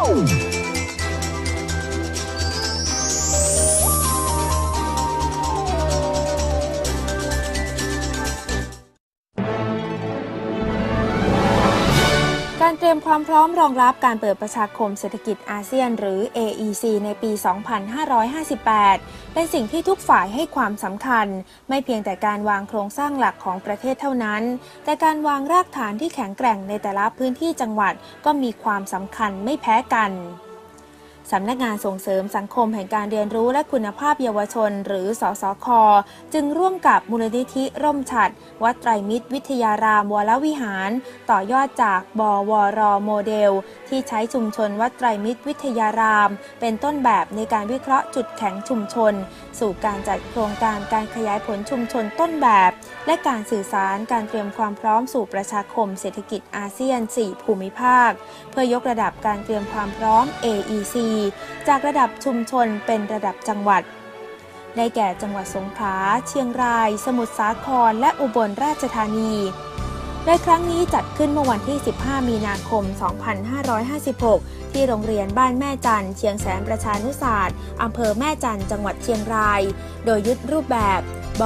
ก ยมความพร้อมรองรับการเปิดประชาคมเศรษฐกิจอาเซียนหรือ AEC ในปี 2558 เป็นสิ่งที่ทุกฝ่ายให้ความสำคัญ ไม่เพียงแต่การวางโครงสร้างหลักของประเทศเท่านั้น แต่การวางรากฐานที่แข็งแกร่งในแต่ละพื้นที่จังหวัดก็มีความสำคัญไม่แพ้กัน สำนักงานส่งเสริมสังคมแห่งการเรียนรู้และคุณภาพเยาวชน หรือสสคจึงร่วมกับมูลนิธิร่มฉัด วัดไตรมิตร วิทยารามวรวิหาร ต่อยอดจากบวรโมเดล ที่ใช้ชุมชนวัดไตรมิตร วิทยาราม เป็นต้นแบบในการวิเคราะห์จุดแข็งชุมชนสู่การจัดโครงการการขยายผลชุมชนต้นแบบ และการสื่อสารการเตรียมความพร้อมสู่ประชาคมเศรษฐกิจอาเซียน 4 ภูมิภาค เพื่อยกระดับการเตรียมความพร้อม AEC จากระดับชุมชนเป็นระดับจังหวัดได้แก่จังหวัดสงขลา เชียงราย สมุทรสาคร และอุบลราชธานี โดยครั้งนี้จัดขึ้นเมื่อวันที่ 15 มีนาคม 2556 ที่โรงเรียนบ้านแม่จันเชียงแสนประชานุศาสตร์อำเภอแม่จันจังหวัดเชียงราย โดยยึดรูปแบบบ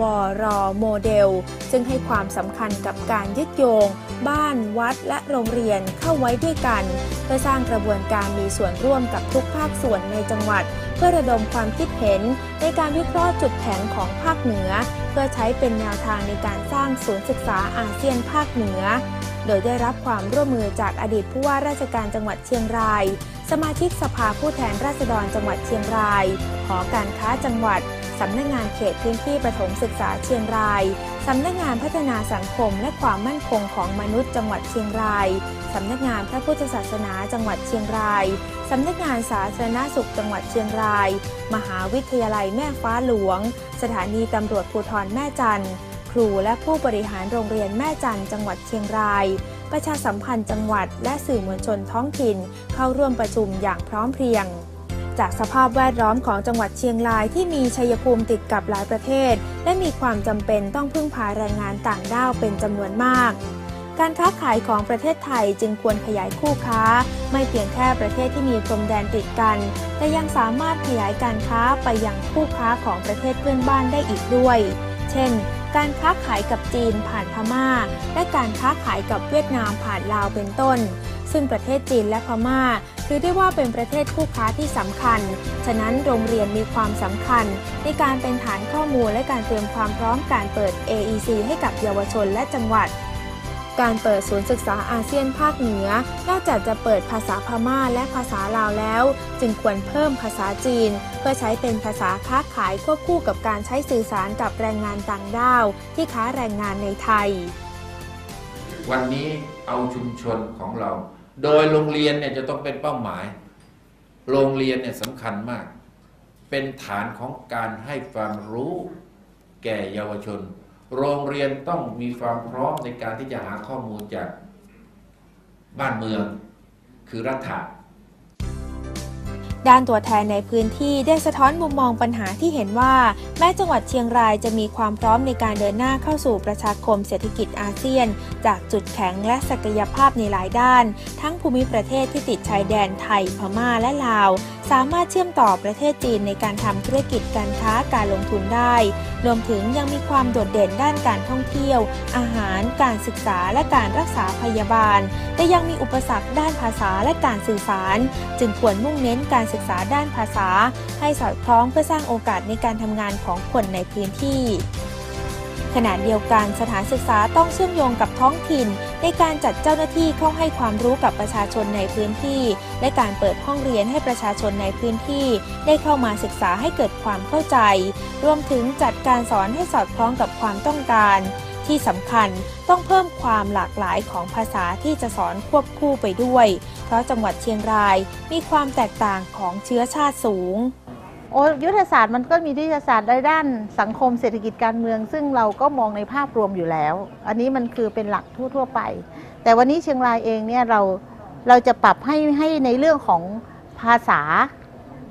วรโมเดล ซึ่งให้ความสำคัญกับการยึดโยง บ้านวัดและโรงเรียนเข้าไว้ด้วยกัน เพื่อสร้างกระบวนการมีส่วนร่วมกับทุกภาคส่วนในจังหวัด เพื่อระดมความคิดเห็นในการวิเคราะห์จุดแข็งของภาคเหนือ เพื่อใช้เป็นแนวทางในการสร้างศูนย์ศึกษาอาเซียนภาคเหนือ โดยได้รับความร่วมมือจากอดีตผู้ว่าราชการจังหวัดเชียงราย สมาชิกสภาผู้แทนราษฎรจังหวัดเชียงราย หอการค้าจังหวัด สำนักงานเขตพื้นที่ประถมศึกษาเชียงราย สำนักงานพัฒนาสังคมและความมั่นคงของมนุษย์จังหวัดเชียงราย สำนักงานพระพุทธศาสนาจังหวัดเชียงราย สำนักงานสาธารณสุขจังหวัดเชียงราย มหาวิทยาลัยแม่ฟ้าหลวง สถานีตำรวจภูธรแม่จันทร์ครูและผู้บริหารโรงเรียนแม่จันทร์จังหวัดเชียงรายประชาสัมพันธ์จังหวัดและสื่อมวลชนท้องถิ่นเข้าร่วมประชุมอย่างพร้อมเพรียง จากสภาพแวดล้อมของจังหวัดเชียงรายที่มีชัยภูมิติดกับหลายประเทศ และมีความจำเป็นต้องพึ่งพาแรงงานต่างด้าวเป็นจำนวนมาก การค้าขายของประเทศไทยจึงควรขยายคู่ค้า ไม่เพียงแค่ประเทศที่มีพรมแดนติดกัน แต่ยังสามารถขยายการค้าไปยังคู่ค้าของประเทศเพื่อนบ้านได้อีกด้วย เช่น การค้าขายกับจีนผ่านพม่า และการค้าขายกับเวียดนามผ่านลาวเป็นต้น ซึ่งประเทศจีนและพม่าถือได้ว่าเป็นประเทศคู่ค้าที่สำคัญ ฉะนั้นโรงเรียนมีความสำคัญ ในการเป็นฐานข้อมูลและการเตรียมความพร้อมการเปิด AEC ให้กับเยาวชนและจังหวัด การเปิดศูนย์ศึกษาอาเซียนภาคเหนือ นอกจากจะเปิดภาษาพม่าและภาษาลาวแล้ว จึงควรเพิ่มภาษาจีน เพื่อใช้เป็นภาษาค้าขายควบคู่กับการใช้สื่อสารกับแรงงานต่างด้าว ที่ค้าแรงงานในไทย วันนี้เอาชุมชนของเรา โดยโรงเรียนเนี่ยจะต้องเป็นเป้าหมาย โรงเรียนเนี่ยสำคัญมาก เป็นฐานของการให้ความรู้แก่เยาวชน โรงเรียนต้องมีความพร้อมในการที่จะหาข้อมูลจากบ้านเมือง คือรัฐะ ด้านตัวแทนในพื้นที่ได้สะท้อนมุมมองปัญหาที่เห็นว่า แม้จังหวัดเชียงรายจะมีความพร้อมในการเดินหน้าเข้าสู่ประชาคมเศรษฐกิจอาเซียน จากจุดแข็งและศักยภาพในหลายด้าน ทั้งภูมิประเทศที่ติดชายแดนไทย พม่าและลาว สามารถเชื่อมต่อประเทศจีนในการทำธุรกิจการค้าการลงทุนได้ รวมถึงยังมีความโดดเด่นด้านการท่องเที่ยว อาหาร การศึกษาและการรักษาพยาบาล แต่ยังมีอุปสรรคด้านภาษาและการสื่อสาร จึงควรมุ่งเน้นการศึกึกษาด้านภาษา ให้สอดคล้องเพื่อสร้างโอกาสในการทำงานของคนในพื้นที่ ขณะเดียวกันสถานศึกษาต้องเชื่อมโยงกับท้องถิ่น ในการจัดเจ้าหน้าที่เข้าให้ความรู้กับประชาชนในพื้นที่ และการเปิดห้องเรียนให้ประชาชนในพื้นที่ ได้เข้ามาศึกษาให้เกิดความเข้าใจ รวมถึงจัดการสอนให้สอดคล้องกับความต้องการ ที่สำคัญต้องเพิ่มความหลากหลายของภาษาที่จะสอนควบคู่ไปด้วย เพราะจังหวัดเชียงรายมีความแตกต่างของเชื้อชาติสูง โอ้ยุทธศาสตร์มันก็มียุทธศาสตร์ในด้านสังคมเศรษฐกิจการเมือง ซึ่งเราก็มองในภาพรวมอยู่แล้ว อันนี้มันคือเป็นหลักทั่ว ๆ ไป แต่วันนี้เชียงรายเองเนี่ยเราเราจะปรับให้ให้ในเรื่องของภาษา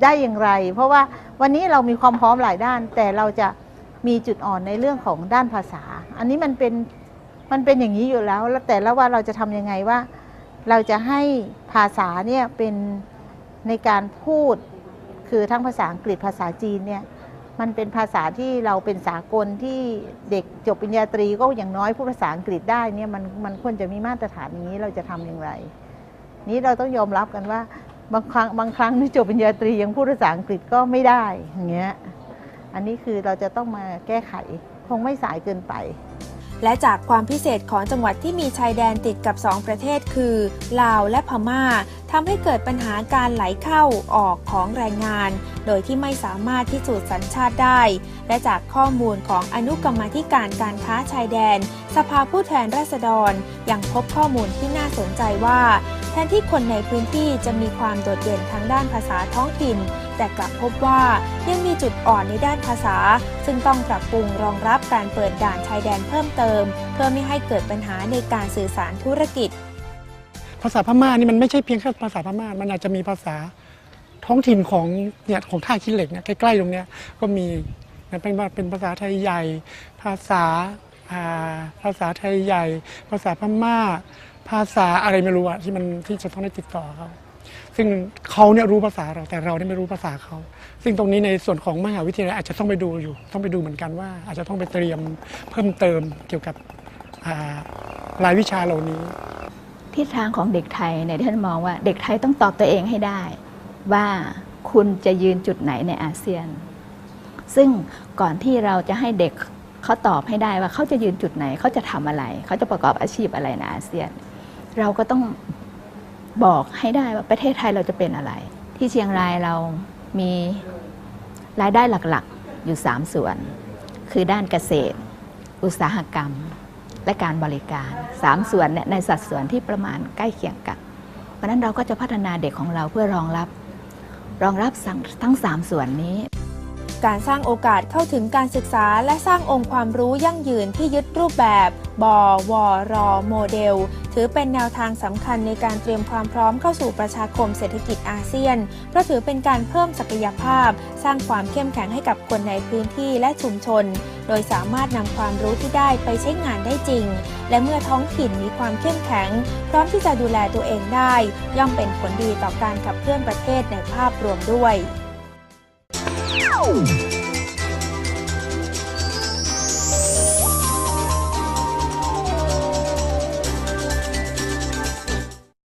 ได้อย่างไร เพราะว่าวันนี้เรามีความพร้อมหลายด้าน แต่เราจะมีจุดอ่อนในเรื่องของด้านภาษา อันนี้มันเป็นมันเป็นอย่างนี้อยู่แล้วแล้วแต่ละว่าเราจะทำยังไงว่า เราจะให้ภาษาเนี่ยเป็นในการพูดคือทั้งภาษาอังกฤษภาษาจีนเนี่ยมันเป็นภาษาที่เราเป็นสากลที่เด็กจบปริญญาตรีก็อย่างน้อยพูดภาษาอังกฤษได้เนี่ยมันมันควรจะมีมาตรฐานอย่างนี้เราจะทำอย่างไร นี้เราต้องยอมรับกันว่าบางครั้งบางครั้งที่จบปริญญาตรียังพูดภาษาอังกฤษก็ไม่ได้อย่างเงี้ยอันนี้คือเราจะต้องมาแก้ไข คงไม่สายเกินไป และจากความพิเศษของจังหวัดที่มีชายแดนติดกับ 2 ประเทศคือ ลาวและพม่าทำให้เกิดปัญหาการไหลเข้าออกของแรงงาน โดยที่ไม่สามารถพิสูจสัญชาติได้ และจากข้อมูลของอนุกรรมาธิการการค้าชายแดน สภาผู้แทนราษฎรยังพบข้อมูลที่น่าสนใจว่า แทนที่คนในพื้นที่จะมีความโดดเด่นทางด้านภาษาท้องถิ่น แต่กลับพบว่ายังมีจุดอ่อนในด้านภาษา ซึ่งต้องปรับปรุงรองรับการเปิดด่านชายแดนเพิ่มเติม เพื่อไม่ให้เกิดปัญหาในการสื่อสารธุรกิจ ภาษาพม่านี่มันไม่ใช่เพียงแค่ภาษาพม่า มันอาจจะมีภาษาท้องถิ่นของเนี่ยของท่าขี้เหล็กเนี่ยใกล้ๆตรงเนี้ยก็มีนะเป็นเป็นภาษาไทยใหญ่ ภาษาภาษาไทยใหญ่ ภาษาพม่า ภาษาอะไรไม่รู้อะที่มันที่จะต้องได้ติดต่อเขา ซึ่งเขาเนี่ยรู้ภาษาเราแต่เราเนี่ยไม่รู้ภาษาเขา ซึ่งตรงนี้ในส่วนของมหาวิทยาลัยอาจจะต้องไปดูอยู่ ต้องไปดูเหมือนกันว่า อาจจะต้องไปเตรียมเพิ่มเติมเกี่ยวกับรายวิชาเหล่านี้ทิศทางของเด็กไทยเนี่ยที่ท่านมองว่าเด็กไทยต้องตอบตัวเองให้ได้ ว่าคุณจะยืนจุดไหนในอาเซียน ซึ่งก่อนที่เราจะให้เด็กเขาตอบให้ได้ว่าเขาจะยืนจุดไหนเขาจะทำอะไร เขาจะประกอบอาชีพอะไรในอาเซียน เราก็ต้อง บอกให้ได้ว่าประเทศไทยเราจะเป็นอะไร ที่เชียงรายเรามีรายได้หลักๆอยู่ 3 ส่วน คือด้านเกษตร อุตสาหกรรม และการบริการสามส่วนเนี่ยในสัดส่วนที่ประมาณใกล้เคียงกันเพราะฉะนั้นเราก็จะพัฒนาเด็กของเราเพื่อรองรับ รองรับสั่งทั้ง 3 ส่วนนี้ การสร้างโอกาสเข้าถึงการศึกษา และสร้างองค์ความรู้ยั่งยืนที่ยึดรูปแบบ บวร โมเดล ถือเป็นแนวทางสำคัญในการเตรียมความพร้อมเข้าสู่ประชาคมเศรษฐกิจอาเซียน เพราะถือเป็นการเพิ่มศักยภาพ สร้างความเข้มแข็งให้กับคนในพื้นที่และชุมชน โดยสามารถนำความรู้ที่ได้ไปใช้งานได้จริง และเมื่อท้องถิ่นมีความเข้มแข็ง พร้อมที่จะดูแลตัวเองได้ ย่อมเป็นผลดีต่อการขับเคลื่อนประเทศในภาพรวมด้วย Wow!